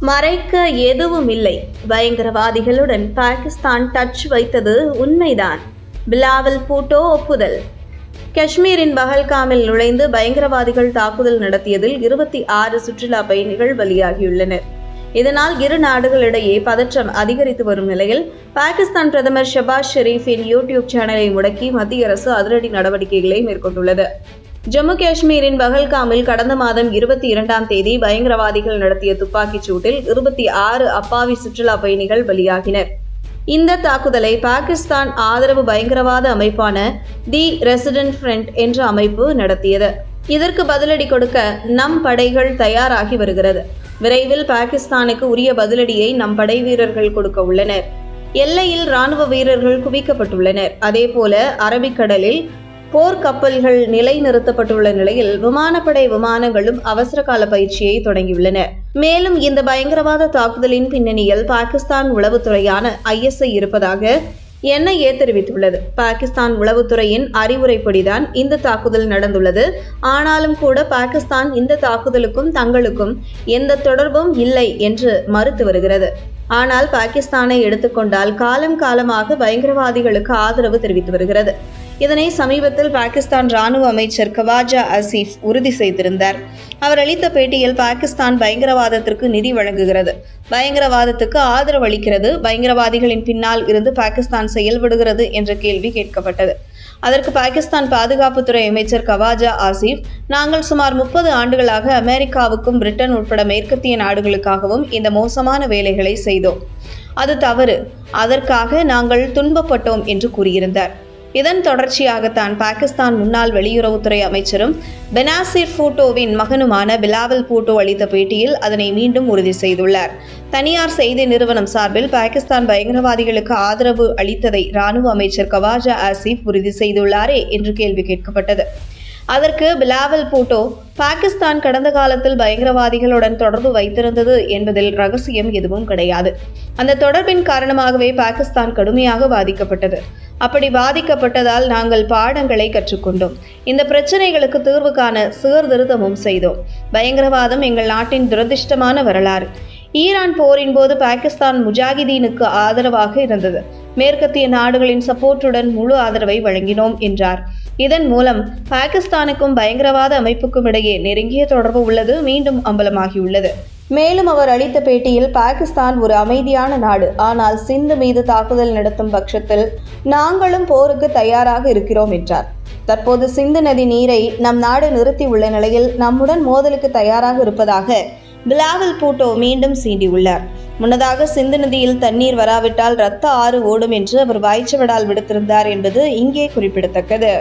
மறைக்க எதுவும் இல்லை பயங்கரவாதிகளுடன் பாகிஸ்தான் டச் வைத்தது உண்மைதான். பிலாவல் பூட்டோ ஒப்புதல். காஷ்மீரின் பஹல்காமில் நுழைந்து பயங்கரவாதிகள் தாக்குதல் நடத்தியதில் இருபத்தி ஆறு சுற்றுலா பயணிகள் பலியாகியுள்ளனர். இதனால் இரு நாடுகளிடையே பதற்றம் அதிகரித்து வரும் நிலையில் பாகிஸ்தான் பிரதமர் ஷபாஸ் ஷெரீஃபின் யூடியூப் சேனலை முடக்கி மத்திய அரசு அதிரடி நடவடிக்கைகளை மேற்கொண்டுள்ளது. ஜம்மு காஷ்மீரின் பகல்காமில் கடந்த மாதம் இருபத்தி இரண்டாம் தேதி பயங்கரவாதிகள் நடத்திய துப்பாக்கிச் சூட்டில் இருபத்தி ஆறு அப்பாவி சுற்றுலா பயணிகள் பலியாகினர். இந்த தாக்குதலை பாகிஸ்தான் ஆதரவு பயங்கரவாத அமைப்பான தி ரெசிடென்ட் ஃப்ரண்ட் என்ற அமைப்பு நடத்தியது. இதற்கு பதிலடி கொடுக்க நம் படைகள் தயாராகி வருகிறது. விரைவில் பாகிஸ்தானுக்கு உரிய பதிலடியை நம் படை வீரர்கள் கொடுக்க உள்ளனர். எல்லையில் ராணுவ வீரர்கள் குவிக்கப்பட்டுள்ளனர். அதேபோல அரபிக்கடலில் போர்க்கப்பல்கள் நிலைநிறுத்தப்பட்டுள்ள நிலையில் விமானப்படை விமானங்களும் அவசர கால பயிற்சியை தொடங்கியுள்ளன. மேலும் இந்த பயங்கரவாத தாக்குதலின் பின்னணியில் பாகிஸ்தான் உளவுத்துறையான ஐஎஸ்ஐ இருப்பதாக என்ஐஏ தெரிவித்துள்ளது. பாகிஸ்தான் உளவுத்துறையின் அறிவுரைப்படிதான் இந்த தாக்குதல் நடந்துள்ளது. ஆனாலும் கூட பாகிஸ்தான் இந்த தாக்குதலுக்கும் தங்களுக்கும் எந்த தொடர்பும் இல்லை என்று மறுத்து வருகிறது. ஆனால் பாகிஸ்தானை எடுத்துக்கொண்டால் காலம் காலமாக பயங்கரவாதிகளுக்கு ஆதரவு தெரிவித்து வருகிறது. இதனை சமீபத்தில் பாகிஸ்தான் ராணுவ அமைச்சர் கவாஜா அசீஃப் உறுதி செய்திருந்தார். அவர் அளித்த பேட்டியில் பாகிஸ்தான் பயங்கரவாதத்திற்கு நிதி வழங்குகிறது. பயங்கரவாதத்துக்கு ஆதரவு அளிக்கிறது. பயங்கரவாதிகளின் பின்னால் இருந்து பாகிஸ்தான் செயல்படுகிறது என்ற கேள்வி கேட்கப்பட்டது. அதற்கு பாகிஸ்தான் பாதுகாப்புத்துறை அமைச்சர் கவாஜா ஆசிஃப் நாங்கள் சுமார் முப்பது ஆண்டுகளாக அமெரிக்காவுக்கும் பிரிட்டன் உட்பட மேற்கத்திய நாடுகளுக்காகவும் இந்த மோசமான வேலைகளை செய்தோம். அது தவறு. அதற்காக நாங்கள் துன்பப்பட்டோம் என்று கூறியிருந்தார். இதன் தொடர்ச்சியாகத்தான் பாகிஸ்தான் முன்னாள் வெளியுறவுத்துறை அமைச்சரும் பெனாசிர் பூட்டோவின் மகனுமான பிலாவல் பூட்டோ அளித்த பேட்டியில் அதனை மீண்டும் உறுதி செய்துள்ளார். தனியார் செய்தி நிறுவனம் சார்பில் பாகிஸ்தான் பயங்கரவாதிகளுக்கு ஆதரவு அளித்ததை ராணுவ அமைச்சர் கவாஜா ஆசிப் உறுதி செய்துள்ளாரே என்று கேள்வி கேட்கப்பட்டது. அதற்கு பிலாவல் பூட்டோ பாகிஸ்தான் கடந்த காலத்தில் பயங்கரவாதிகளுடன் தொடர்பு வைத்திருந்தது என்பதில் ரகசியம் எதுவும் கிடையாது. அந்த தொடர்பின் காரணமாகவே பாகிஸ்தான் கடுமையாக பாதிக்கப்பட்டது. அப்படி பாதிக்கப்பட்டதால் நாங்கள் பாடங்களை கற்றுக்கொண்டோம். இந்த பிரச்சனைகளுக்கு தீர்வு காண சீர்திருத்தமும் செய்தோம். பயங்கரவாதம் எங்கள் நாட்டின் துரதிர்ஷ்டமான வரலாறு. ஈரான் போரின் போது பாகிஸ்தான் முஜாகிதீனுக்கு ஆதரவாக இருந்தது. மேற்கத்திய நாடுகளின் சப்போர்ட்டுடன் முழு ஆதரவை வழங்கினோம் என்றார். இதன் மூலம் பாகிஸ்தானுக்கும் பயங்கரவாத அமைப்புக்கும் இடையே நெருங்கிய தொடர்பு உள்ளது மீண்டும் அம்பலமாகியுள்ளது. மேலும் அவர் அளித்த பேட்டியில் பாகிஸ்தான் ஒரு அமைதியான நாடு. ஆனால் சிந்து மீது தாக்குதல் நடத்தும் பட்சத்தில் நாங்களும் போருக்கு தயாராக இருக்கிறோம் என்றார். தற்போது சிந்து நதி நீரை நம் நாடு நிறுத்தியுள்ள நிலையில் நம்முடன் மோதலுக்கு தயாராக இருப்பதாக பிலாவல் பூட்டோ மீண்டும் சீண்டியுள்ளார். முன்னதாக சிந்து நதியில் தண்ணீர் வராவிட்டால் இரத்த ஆறு ஓடும் என்று அவர் வாய்ச்சவடால் விடுத்திருந்தார் என்பது இங்கே குறிப்பிடத்தக்கது.